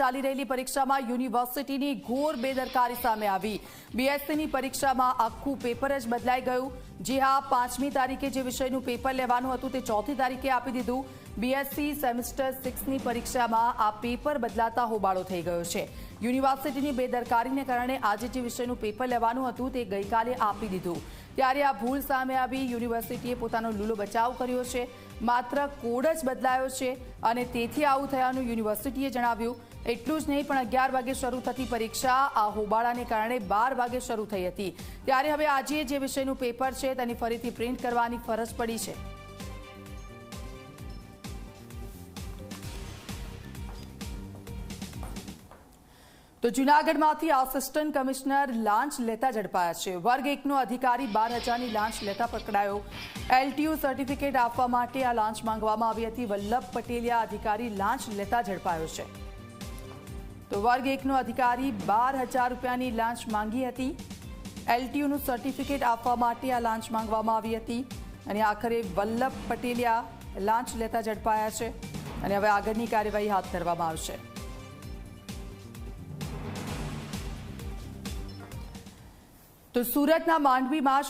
ચાલી રહેલી પરીક્ષામાં યુનિવર્સિટીની ઘોર બેદરકારી સામે આવી. બીએસસીની પરીક્ષામાં આખું પેપર જ બદલાઈ ગયું. જી હા પાંચમી તારીખે જે વિષયનું પેપર લેવાનું હતું તે ચોથી તારીખે આપી દીધું. બીએસસી સેમિસ્ટર સિક્સની પરીક્ષામાં આ પેપર બદલાતા હોબાળો થઈ ગયો છે. યુનિવર્સિટીની બેદરકારીને કારણે આજે જે વિષયનું પેપર લેવાનું હતું તે ગઈકાલે આપી દીધું. ત્યારે આ ભૂલ સામે આવી યુનિવર્સિટીએ પોતાનો લૂલો બચાવ કર્યો છે. માત્ર કોડ જ બદલાયો છે અને તેથી આવું થયાનું યુનિવર્સિટીએ જણાવ્યું. એટલું જ નહીં, પણ અગિયાર વાગે શરૂ થતી પરીક્ષા આ હોબાળાને કારણે બાર વાગે શરૂ થઈ હતી. ત્યારે હવે આજે જે વિષયનું પેપર છે તેની ફરીથી પ્રિન્ટ કરવાની ફરજ પડી છે. તો જૂનાગઢમાંથી આસિસ્ટન્ટ કમિશનર લાંચ લેતા ઝડપાયા છે. વર્ગ એકનો અધિકારી બાર હજારની લાંચ લેતા પકડાયો. એલટીયુ સર્ટિફિકેટ આપવા માટે આ લાંચ માંગવામાં આવી હતી. વલ્લભ પટેલિયા અધિકારી લાંચ લેતા ઝડપાયો છે. તો વર્ગ એકનો અધિકારી બાર હજાર રૂપિયાની લાંચ માંગી હતી. એલટીયુનું સર્ટિફિકેટ આપવા માટે આ લાંચ માંગવામાં આવી હતી અને આખરે વલ્લભ પટેલિયા લાંચ લેતા ઝડપાયા છે અને હવે આગળની કાર્યવાહી હાથ ધરવામાં આવશે. તો સુરતના માંડવીમાં